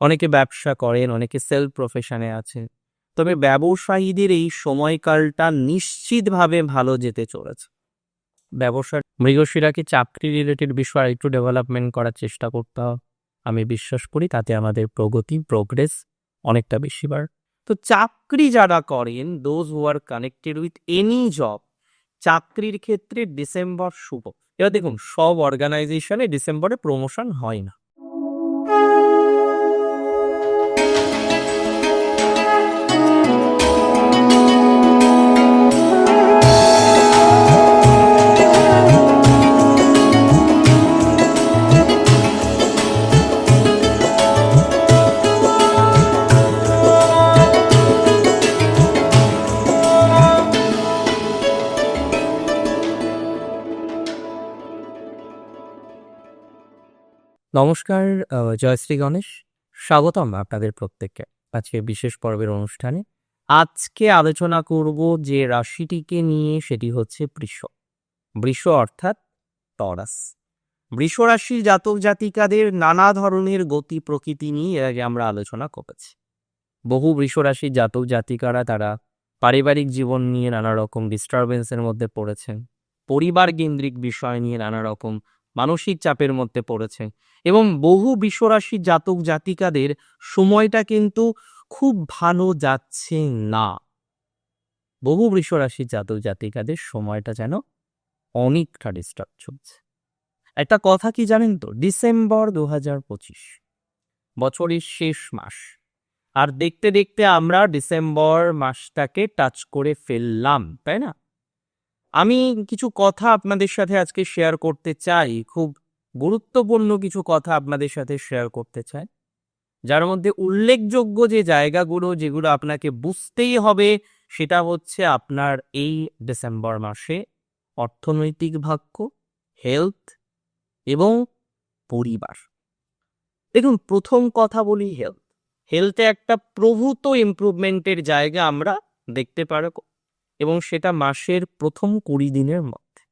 অনেকে ব্যবসা করেন, অনেকে সেলফ প্রফেশনে আছেন। তবে ব্যবসায়ীদের এই সময়কালটা নিশ্চিতভাবে ভালো যেতে চলেছে। ব্যবসার মৃগশিরাকে চাকরি রিলেটেড বিষয় একটু ডেভেলপমেন্ট করার চেষ্টা করতে আমি বিশ্বাস করি তাতে আমাদের প্রগতি প্রোগ্রেস অনেকটা বেশি বার তো চাকরি যারা করেন those who are connected with any job চাকরির ক্ষেত্রে ডিসেম্বর শুভ। এবার দেখুন, সব অর্গানাইজেশনে ডিসেম্বরে প্রমোশন হয় না। নমস্কার জয়শ্রী গণেশ। স্বাগতম আপনাদের প্রত্যেককে আজকে বিশেষ পর্বের অনুষ্ঠানে। আজকে আলোচনা করব যে রাশিটিকে নিয়ে, সেটি হচ্ছে বৃষ। বৃষ অর্থাৎ টরাস বৃষ রাশির জাতক জাতিকাদের নানা ধরনের গতি প্রকৃতি নিয়ে আগে আমরা আলোচনা করেছি। বহু বৃষ রাশির জাতক জাতিকারা তারা পারিবারিক জীবন নিয়ে নানা রকম ডিস্টারবেন্সের মধ্যে পড়েছেন। পরিবার কেন্দ্রিক বিষয় নিয়ে নানা রকম মানসিক চাপের মধ্যে পড়েছে এবং বহু বিশ্বরাশি জাতক জাতিকাদের সময়টা কিন্তু খুব ভালো যাচ্ছে না। বহু বৃষরাশির জাতক জাতিকাদের সময়টা যেন অনেকটা ডিস্টার্ব চলছে। একটা কথা কি জানেন তো? ডিসেম্বর দু হাজার পঁচিশ, বছরের শেষ মাস। আর দেখতে দেখতে আমরা ডিসেম্বর মাসটাকে টাচ করে ফেললাম, তাই না? আমি কিছু কথা আপনাদের সাথে আজকে শেয়ার করতে চাই, খুব গুরুত্বপূর্ণ কিছু কথা আপনাদের সাথে শেয়ার করতে চাই। যার মধ্যে উল্লেখযোগ্য যে জায়গাগুলো যেগুলো আপনাকে বুঝতেই হবে, সেটা হচ্ছে আপনার এই ডিসেম্বর মাসে অর্থনৈতিক ভাগ্য হেলথ এবং পরিবার। দেখুন, প্রথম কথা বলি হেলথ হেলথে একটা প্রভূত ইমপ্রুভমেন্টের জায়গা আমরা দেখতে পারব এবং সেটা মাসের প্রথম কুড়ি দিনের মধ্যে।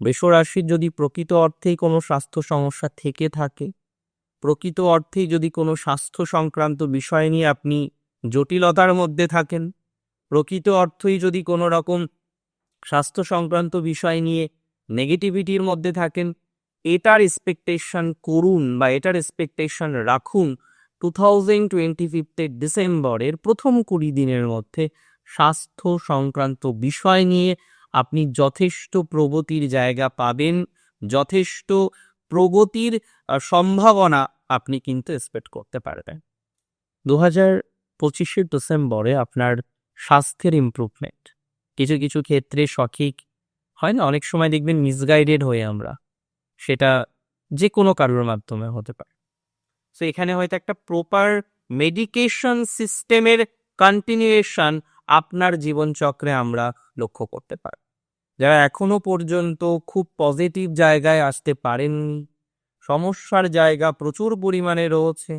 বৃষরাশির যদি প্রকৃত অর্থেই কোনো স্বাস্থ্য সমস্যা থেকে থাকে, প্রকৃত অর্থেই যদি কোনো স্বাস্থ্য সংক্রান্ত বিষয় নিয়ে আপনি জটিলতার মধ্যে থাকেন, প্রকৃত অর্থই যদি কোনো রকম স্বাস্থ্য সংক্রান্ত বিষয় নিয়ে নেগেটিভিটির মধ্যে থাকেন, এটার এক্সপেকটেশন করুন বা এটার এক্সপেকটেশন রাখুন টু থাউজেন্ড টোয়েন্টি ফিফথের ডিসেম্বরের প্রথম কুড়ি দিনের মধ্যে স্বাস্থ্য সংক্রান্ত বিষয় নিয়ে আপনি যথেষ্ট প্রগতির জায়গা পাবেন, যথেষ্ট প্রগতির সম্ভাবনা আপনি কিন্তু এক্সপেক্ট করতে পারবেন। দু হাজার পঁচিশের ডিসেম্বরে আপনার স্বাস্থ্যের ইমপ্রুভমেন্ট কিছু কিছু ক্ষেত্রে সঠিক হয় না? অনেক সময় দেখবেন মিসগাইডেড হয়ে আমরা। সেটা যে কোনো কারোর মাধ্যমে হতে পারে। সো এখানে হয়তো একটা প্রপার মেডিকেশন সিস্টেমের কন্টিনিউয়েশন আপনার জীবনচক্রে আমরা লক্ষ্য করতে পারি। যারা এখনও পর্যন্ত খুব পজিটিভ জায়গায় আসতে পারেননি, সমস্যার জায়গা প্রচুর পরিমাণে রয়েছে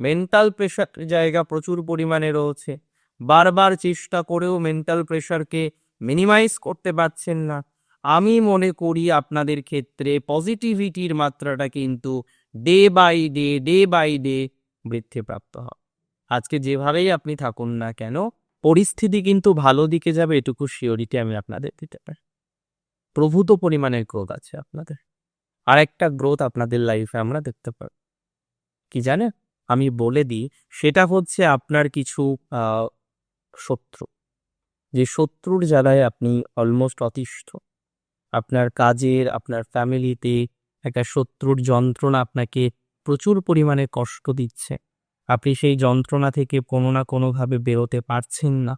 মেন্টাল প্রেশার জায়গা প্রচুর পরিমাণে রয়েছে, বারবার চেষ্টা করেও মেন্টাল প্রেশারকে মিনিমাইজ করতে পারছেন না। আমি মনে করি আপনাদের ক্ষেত্রে পজিটিভিটির মাত্রাটা কিন্তু day by day day by day বৃদ্ধিপ্রাপ্ত হবে। আজকে যেভাবেই আপনি থাকুন না কেন পরিস্থিতি কিন্তু ভালো দিকে যাবে, এটুকু শিওরিটি আমি আপনাদের দিতে পারি। প্রভূত পরিমাণের গ্রোথ আছে আপনাদের। আর একটা গ্রোথ আপনাদের লাইফে আমরা দেখতে পারি কি জানে আমি বলে দিই, সেটা হচ্ছে আপনার কিছু শত্রু। যে শত্রুর জ্বালায় আপনি অলমোস্ট অতিষ্ঠ। আপনার কাজের, আপনার ফ্যামিলিতে একটা শত্রুর যন্ত্রণা আপনাকে প্রচুর পরিমাণে কষ্ট দিচ্ছে। আপনি সেই যন্ত্রণা থেকে কোনো না কোনোভাবে বেরোতে পারছেন না।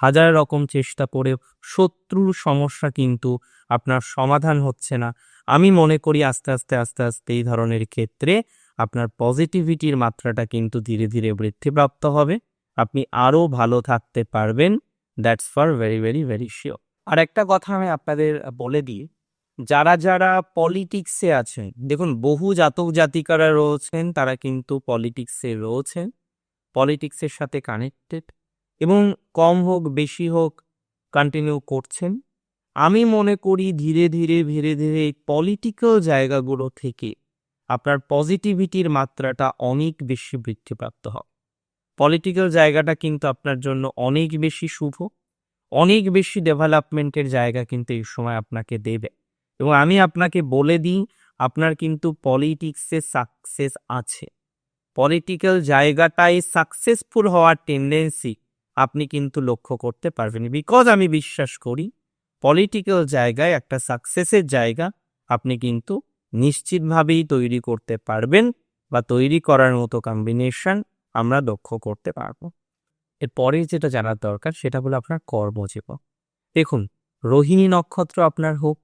হাজার রকম চেষ্টা করে শত্রুর সমস্যা কিন্তু আপনার সমাধান হচ্ছে না। আমি মনে করি আস্তে আস্তে আস্তে আস্তে এই ধরনের ক্ষেত্রে আপনার পজিটিভিটির মাত্রাটা কিন্তু ধীরে ধীরে বৃদ্ধিপ্রাপ্ত হবে। আপনি আরও ভালো থাকতে পারবেন। That's for very very very sure আর একটা কথা আমি আপনাদের বলে দিই। যারা যারা পলিটিক্সে আছেন, দেখুন বহু জাতক জাতিকারা রয়েছেন, তারা কিন্তু পলিটিক্সে রয়েছেন পলিটিক্সের সাথে কানেক্টেড এবং কম হোক, বেশি হোক কন্টিনিউ করছেন। আমি মনে করি ধীরে ধীরে ধীরে ধীরে এই পলিটিক্যাল জায়গাগুলো থেকে আপনার পজিটিভিটির মাত্রাটা অনেক বেশি বৃদ্ধিপ্রাপ্ত হবে। পলিটিক্যাল জায়গাটা কিন্তু আপনার জন্য অনেক বেশি শুভ, অনেক বেশি ডেভেলপমেন্টের জায়গা কিন্তু এই সময় আপনাকে দেবে। এবং আমি আপনাকে বলে দিই, আপনার কিন্তু পলিটিক্সে সাকসেস আছে। পলিটিক্যাল জায়গাটায় সাকসেসফুল হওয়ার টেন্ডেন্সি আপনি কিন্তু লক্ষ্য করতে পারবেন। বিকজ আমি বিশ্বাস করি, পলিটিক্যাল জায়গায় একটা সাকসেসের জায়গা আপনি কিন্তু নিশ্চিতভাবেই তৈরি করতে পারবেন বা তৈরি করার মতো কম্বিনেশন আমরা লক্ষ্য করতে পারব। এরপরে যেটা জানার দরকার, সেটা হলো আপনার কর্মজীবন। দেখুন, রোহিণী নক্ষত্র আপনার হোক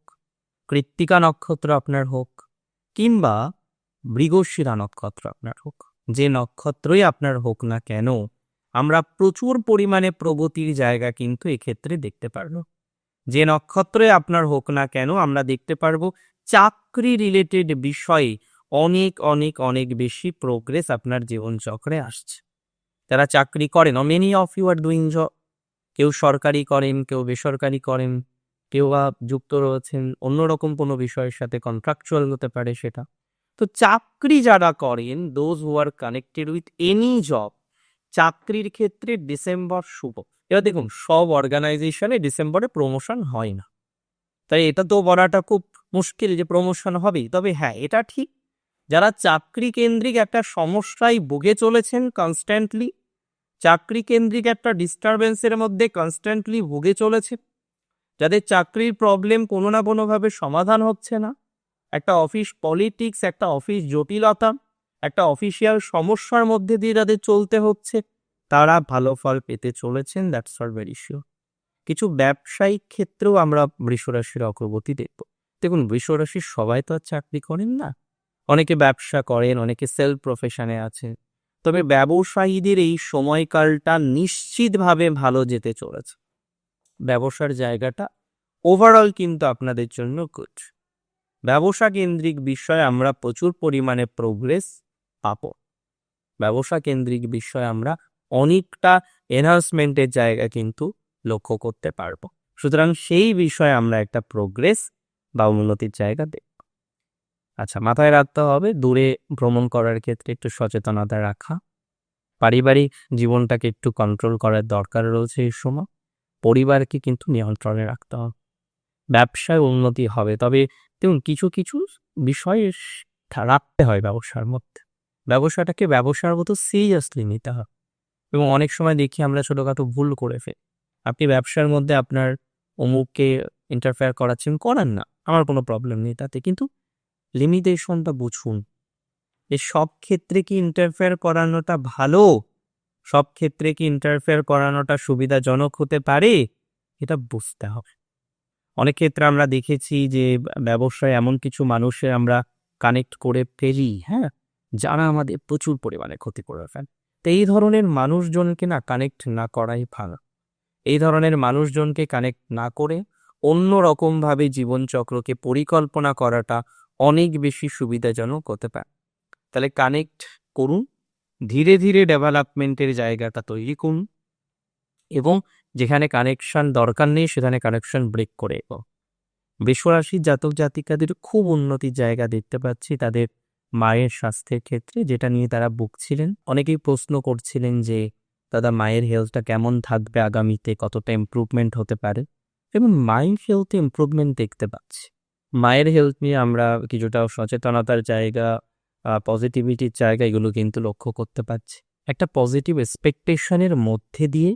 কৃত্তিকা নক্ষত্র আপনার হোক কিংবা মৃগশিরা নক্ষত্র আপনার হোক, যে নক্ষত্রই আপনার হোক না কেন, আমরা প্রচুর পরিমাণে প্রগতির জায়গা কিন্তু এক্ষেত্রে দেখতে পারব। যে নক্ষত্রে আপনার হোক না কেন, আমরা দেখতে পারব চাকরি রিলেটেড বিষয়ে অনেক অনেক অনেক বেশি প্রোগ্রেস আপনার জীবনচক্রে আসছে। যারা চাকরি করেন many of you are doing job কেউ সরকারি করেন, কেউ বেসরকারি করেন কেউ বা যুক্ত রয়েছেন, অন্যরকম কোনো বিষয়ের সাথে কন্ট্রাকচুয়াল হতে পারে সেটা। তো চাকরি যারা করেন those who are connected with any job চাকরির ক্ষেত্রে ডিসেম্বর শুভ। এবার দেখুন, সব অর্গানাইজেশনে ডিসেম্বরে প্রমোশন হয় না। তাই এটা তো বলাটা খুব মুশকিল যে প্রমোশন হবেই। তবে হ্যাঁ এটা ঠিক। যারা চাকরি কেন্দ্রিক একটা সমস্যায় ভুগে চলেছেন কনস্ট্যান্টলি চাকরি কেন্দ্রিক একটা ডিস্টারবেন্সের মধ্যে কনস্ট্যান্টলি ভুগে চলেছে যাদের চাকরির প্রবলেম কোনো না কোনোভাবে সমাধান হচ্ছে না। একটা অফিস পলিটিক্স একটা অফিস জটিলতা, একটা অফিসিয়াল সমস্যার মধ্যে দিয়ে যাদের চলতে হচ্ছে, তারা ভালো ফল পেতে চলেছেন দ্যাটস অল ভেরি শিওর কিছু ব্যবসায়িক ক্ষেত্রেও আমরা বৃষরাশির অগ্রগতি দেখব। দেখুন বৃষরাশির সবাই তো আর চাকরি করেন না। অনেকে ব্যবসা করেন, অনেকে সেলফ প্রফেশনে আছেন। তবে ব্যবসায়ীদের এই সময়কালটা নিশ্চিতভাবে ভালো যেতে চলেছে। ব্যবসার জায়গাটা ওভারঅল কিন্তু আপনাদের জন্য গুড ব্যবসা কেন্দ্রিক বিষয়ে আমরা প্রচুর পরিমাণে প্রোগ্রেস পাবো। ব্যবসা কেন্দ্রিক বিষয়ে আমরা অনেকটা এনহান্সমেন্টের জায়গা কিন্তু লক্ষ্য করতে পারব। সুতরাং সেই বিষয়ে আমরা একটা প্রোগ্রেস বা উন্নতির জায়গা দেখব। আচ্ছা মাথায় রাখতে হবে, দূরে ভ্রমণ করার ক্ষেত্রে একটু সচেতনতা রাখা। পারিবারিক জীবনটাকে একটু কন্ট্রোল করার দরকার রয়েছে এই সময়। পরিবারকে কিন্তু নিয়ন্ত্রণে রাখতে হবে। ব্যবসায় উন্নতি হবে। তবে দেখুন, কিছু কিছু বিষয় রাখতে হয় ব্যবসার মধ্যে। ব্যবসাটাকে ব্যবসার মতো সিরিয়াসলি নিতে হবে এবং অনেক সময় দেখি আমরা ছোটোখাটো ভুল করে ফেলি। আপনি ব্যবসার মধ্যে আপনার অমুককে ইন্টারফেয়ার করাচ্ছেন, করান না। আমার কোনো প্রবলেম নেই তাতে। কিন্তু লিমিটেশনটা বুঝুন। যে সব ক্ষেত্রে কি ইন্টারফেয়ার করানোটা ভালো? সব ক্ষেত্রে কি ইন্টারফেয়ার করানোটা সুবিধাজনক হতে পারে? এটা বুঝতে হবে। অনেক ক্ষেত্রে আমরা দেখেছি যে, ব্যবসায় এমন কিছু মানুষের আমরা কানেক্ট করে ফেলি হ্যাঁ? যারা আমাদের প্রচুর পরিমাণে ক্ষতি করে ফেলে। তো এই ধরনের মানুষজনকে না কানেক্ট না করাই ভালো। এই ধরনের মানুষজনকে কানেক্ট না করে অন্য রকমভাবে জীবনচক্রকে পরিকল্পনা করাটা অনেক বেশি সুবিধাজনক হতে পারে। তাহলে কানেক্ট করুন। ধীরে ধীরে ডেভেলপমেন্টের জায়গাটা তৈরি করুন এবং যেখানে কানেকশন দরকার নেই, সেখানে কানেকশন ব্রেক করে এগো। বৃষরাশি জাতক জাতিকাদের খুব উন্নতির জায়গা দেখতে পাচ্ছি। তাদের মায়ের স্বাস্থ্যের ক্ষেত্রে যেটা নিয়ে তারা বুকছিলেন অনেকেই প্রশ্ন করছিলেন যে, দাদা, মায়ের হেলথটা কেমন থাকবে আগামীতে? কতটা ইম্প্রুভমেন্ট হতে পারে? এবং মায়ের হেলথে ইম্প্রুভমেন্ট দেখতে পাচ্ছি। মায়ের হেলথ নিয়ে আমরা কিছুটা সচেতনতার জায়গা পজিটিভিটির জায়গা এগুলো কিন্তু লক্ষ্য করতে পারছি। একটা পজিটিভ এক্সপেকটেশনের মধ্যে দিয়ে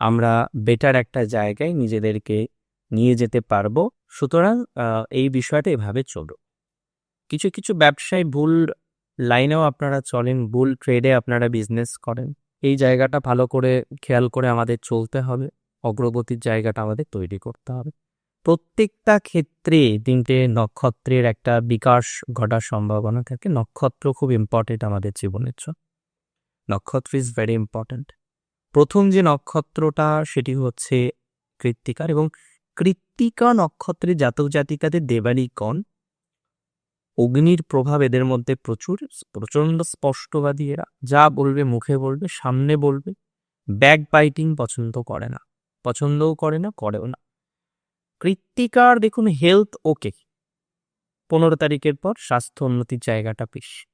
আমরা বেটার একটা জায়গায় নিজেদেরকে নিয়ে যেতে পারব। সুতরাং এই বিষয়টা এভাবে চলো কিছু কিছু ব্যবসায় ভুল লাইনেও আপনারা চলেন, ভুল ট্রেডে আপনারা বিজনেস করেন। এই জায়গাটা ভালো করে, খেয়াল করে আমাদের চলতে হবে। অগ্রগতির জায়গাটা আমাদের তৈরি করতে হবে। প্রত্যেকটা ক্ষেত্রে তিনটে নক্ষত্রের একটা বিকাশ ঘটার সম্ভাবনা থাকে। নক্ষত্র খুব ইম্পর্টেন্ট আমাদের জীবনের জন্য। নক্ষত্র ইজ ভেরি ইম্পর্ট্যান্ট প্রথম যে নক্ষত্রটা, সেটি হচ্ছে কৃত্তিকার এবং কৃত্তিকা নক্ষত্রের জাতক জাতিকাদের দেবানী কণ অগ্নির প্রভাব এদের মধ্যে প্রচুর, প্রচণ্ড স্পষ্টবাদী এরা। যা বলবে, মুখে বলবে, সামনে বলবে। ব্যাক বাইটিং পছন্দ করে না। পছন্দও করে না, করেও না। কৃত্তিকার, দেখুন হেলথ ওকে পনেরো তারিখের পর স্বাস্থ্য উন্নতির জায়গাটা বেশি।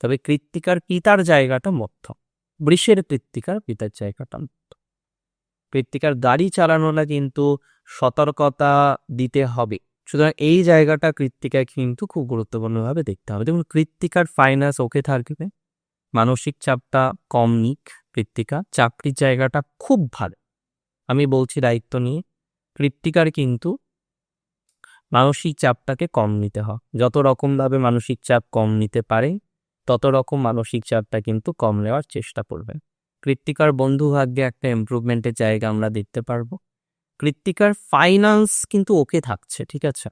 তবে কৃত্তিকার পিতার জায়গাটা মধ্যম বৃষের কৃত্তিকার পিতার জায়গাটা মধ্যম কৃত্তিকার গাড়ি চালানোটা কিন্তু সতর্কতা দিতে হবে। সুতরাং এই জায়গাটা কৃত্তিকায় কিন্তু খুব গুরুত্বপূর্ণভাবে দেখতে হবে। যেমন কৃত্তিকার ফাইন্যান্স ওকে থাকবে। মানসিক চাপটা কম নিক। কৃত্তিকা চাকরির জায়গাটা খুব ভালো। আমি বলছি দায়িত্ব নিয়ে। কৃত্তিকার কিন্তু মানসিক চাপটাকে কম নিতে হয়। যত রকমভাবে মানসিক চাপ কম নিতে পারে, তত রকম মানসিক চাপটা কিন্তু কম নেওয়ার চেষ্টা করবেন কৃত্তিকার বন্ধু ভাগ্যে একটা ইমপ্রুভমেন্টের জায়গা আমরা দেখতে পারব। কৃত্তিকার ফাইন্যান্স কিন্তু ওকে থাকছে, ঠিক আছে?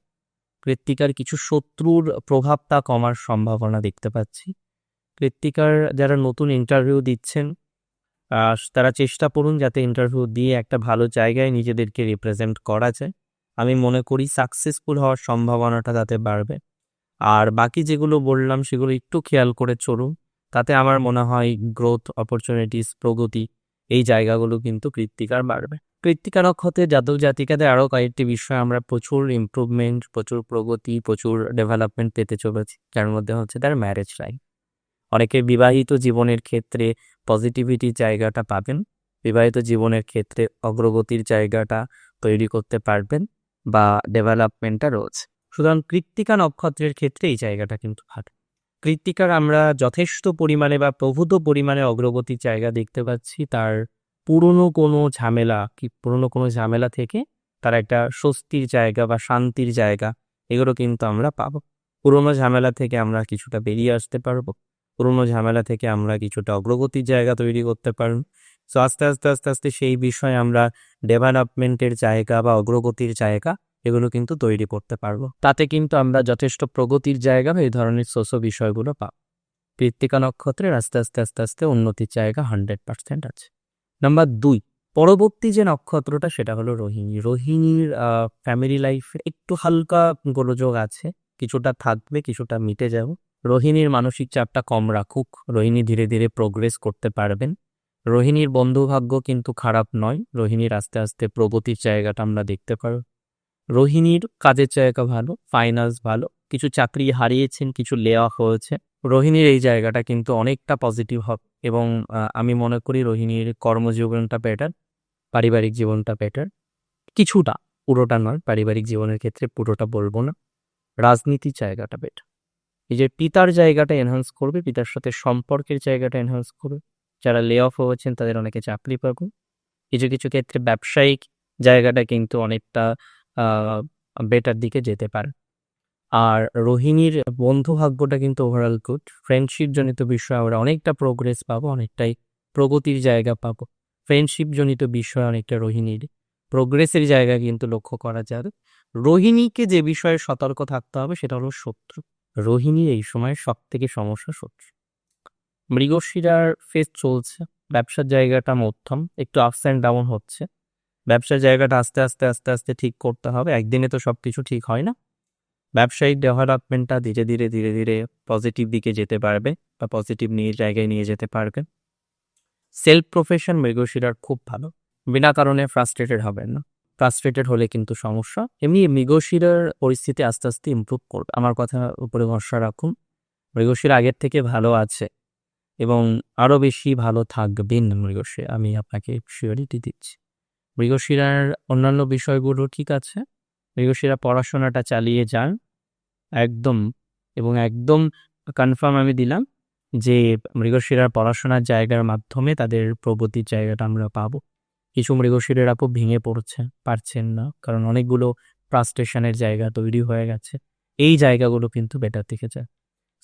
কৃত্তিকার কিছু শত্রুর প্রভাবটা কমার সম্ভাবনা দেখতে পাচ্ছি। কৃত্তিকার যারা নতুন ইন্টারভিউ দিচ্ছেন তারা চেষ্টা করুন যাতে ইন্টারভিউ দিয়ে একটা ভালো জায়গায় নিজেদেরকে রিপ্রেজেন্ট করা যায়। আমি মনে করি সাকসেসফুল হওয়ার সম্ভাবনাটা তাতে বাড়বে। আর বাকি যেগুলো বললাম, সেগুলো একটু খেয়াল করে চলুন। তাতে আমার মনে হয় গ্রোথ অপরচুনিটিস প্রগতি, এই জায়গাগুলো কিন্তু কৃত্তিকার বাড়বে। কৃত্তিকা নক্ষত্রের জাতক জাতিকাদের আরও কয়েকটি বিষয়ে আমরা প্রচুর ইমপ্রুভমেন্ট প্রচুর প্রগতি, প্রচুর ডেভেলপমেন্ট পেতে চলেছি। যার মধ্যে হচ্ছে তার ম্যারেজ লাইফ অনেকে বিবাহিত জীবনের ক্ষেত্রে পজিটিভিটির জায়গাটা পাবেন। বিবাহিত জীবনের ক্ষেত্রে অগ্রগতির জায়গাটা তৈরি করতে পারবেন বা ডেভেলপমেন্টটা রয়েছে। সুতরাং কৃত্তিকা নক্ষত্রের ক্ষেত্রে এই জায়গাটা কিন্তু ভালো। কৃত্তিকার আমরা যথেষ্ট পরিমাণে বা প্রভূত পরিমাণে অগ্রগতির জায়গা দেখতে পাচ্ছি। তার পুরনো কোনো ঝামেলা কি পুরনো কোনো ঝামেলা থেকে তার একটা স্বস্তির জায়গা বা শান্তির জায়গা এগুলো কিন্তু আমরা পাবো। পুরনো ঝামেলা থেকে আমরা কিছুটা বেরিয়ে আসতে পারব। পুরনো ঝামেলা থেকে আমরা কিছুটা অগ্রগতির জায়গা তৈরি করতে পারব সো আস্তে আস্তে আস্তে আস্তে সেই বিষয়ে আমরা ডেভেলপমেন্টের জায়গা বা অগ্রগতির জায়গা এগুলো কিন্তু তৈরি করতে পারব। তাতে কিন্তু আমরা যথেষ্ট প্রগতির জায়গা বা এই ধরনের সোসো বিষয়গুলো পাব। কৃত্তিকা নক্ষত্রের আস্তে আস্তে আস্তে আস্তে উন্নতির জায়গা হান্ড্রেড পার্সেন্ট আছে। নাম্বার দুই, পরবর্তী যে নক্ষত্রটা সেটা হলো রোহিণী। রোহিণীর ফ্যামিলি লাইফে একটু হালকা গোলযোগ আছে, কিছুটা থাকবে, কিছুটা মিটে যাব। রোহিণীর মানসিক চাপটা কম রাখুক, রোহিণী ধীরে ধীরে প্রোগ্রেস করতে পারবেন। রোহিণীর বন্ধুভাগ্য কিন্তু খারাপ নয়, রোহিণীর আস্তে আস্তে প্রগতির জায়গাটা আমরা দেখতে পারো রোহিণীর কাজের জায়গা ভালো ফাইন্যান্স ভালো, কিছু চাকরি হারিয়েছেন, কিছু লেওয়া হয়েছে। রোহিণীর এই জায়গাটা কিন্তু অনেকটা পজিটিভ হবে এবং আমি মনে করি রোহিণীর কর্মজীবনটা বেটার পারিবারিক জীবনটা বেটার কিছুটা, পুরোটা নয়, পারিবারিক জীবনের ক্ষেত্রে পুরোটা বলব না। রাজনীতির জায়গাটা বেটার যে পিতার জায়গাটা এনহান্স করবে, পিতার সাথে সম্পর্কের জায়গাটা এনহান্স করবে। যারা লে অফ হয়েছেন তাদের অনেকে চাকরি পাবে। কিছু কিছু ক্ষেত্রে ব্যবসায়িক জায়গাটা কিন্তু অনেকটা বেটার দিকে যেতে পারে। আর রোহিণীর বন্ধু ভাগ্যটা কিন্তু ওভারঅল গুড ফ্রেন্ডশিপ জনিত বিষয়ে আমরা অনেকটা প্রোগ্রেস পাবো, অনেকটাই প্রগতির জায়গা পাবো। ফ্রেন্ডশিপ জনিত বিষয়ে অনেকটা রোহিণীর। প্রোগ্রেসের জায়গা কিন্তু লক্ষ্য করা যাবে। রোহিণীকে যে বিষয়ে সতর্ক থাকতে হবে, সেটা হলো শত্রু। রোহিণীর এই সময় সব থেকে সমস্যা শত্রু। মৃগশিরার ফেস চলছে, ব্যবসার জায়গাটা মধ্যম, একটু আপস অ্যান্ড ডাউন হচ্ছে। ব্যবসার জায়গাটা আস্তে আস্তে আস্তে আস্তে ঠিক করতে হবে, একদিনে তো সব কিছু ঠিক হয় না। ব্যবসায়িক ডেভেলপমেন্টটা ধীরে ধীরে ধীরে ধীরে পজিটিভ দিকে যেতে পারবে বা পজিটিভ নিয়ে জায়গায় নিয়ে যেতে পারবে। সেলফ প্রফেশন মৃগশিরার খুব ভালো, বিনা কারণে ফ্রাস্ট্রেটেড হবেন না। ফ্রাস্ট্রেটেড হলে কিন্তু সমস্যা। এমনি মৃগশিরার পরিস্থিতি আস্তে আস্তে ইম্প্রুভ করবে। আমার কথা উপরে ভরসা রাখুন। মৃগশিরা আগের থেকে ভালো আছে এবং আরও বেশি ভালো থাকবেন মৃগশিরা। আমি আপনাকে শিওরিটি দিচ্ছি। মৃগশিরার অন্যান্য বিষয়গুলো ঠিক আছে। মৃগশিরা পড়াশোনাটা চালিয়ে যান। একদম এবং একদম কনফার্ম আমি দিলাম যে মৃগশিরার পড়াশোনার জায়গার মাধ্যমে তাদের প্রগতির জায়গাটা আমরা পাবো। কিছু মৃগশিরের আপু ভেঙে পড়ছে, পারছেন না, কারণ অনেকগুলো ফ্রাস্ট্রেশনের জায়গা তৈরি হয়ে গেছে। এই জায়গাগুলো কিন্তু বেটার দিকে যায়।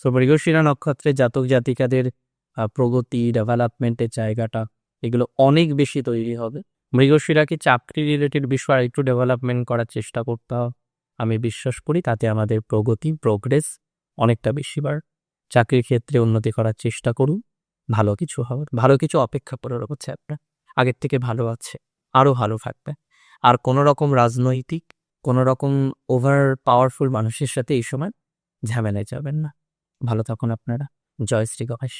সো মৃগশিরা নক্ষত্রে জাতক জাতিকাদের প্রগতি ডেভেলপমেন্টের জায়গাটা, এগুলো অনেক বেশি তৈরি হবে। মৃগশিরাকে চাকরি রিলেটেড বিষয় একটু ডেভেলপমেন্ট করার চেষ্টা করতে হবে? আমি বিশ্বাস করি তাতে আমাদের প্রগতি প্রোগ্রেস অনেকটা বেশি বার চাকরির ক্ষেত্রে উন্নতি করার চেষ্টা করুন। ভালো কিছু হবে। ভালো কিছু অপেক্ষা করে রয়েছে আপনার। আগের থেকে ভালো আছে, আরও ভালো থাকবে। আর কোনো রকম রাজনৈতিক, কোনো রকম ওভার পাওয়ারফুল মানুষের সাথে এই সময় ঝামেলায় যাবেন না। ভালো থাকুন আপনারা। জয় শ্রী গণেশ।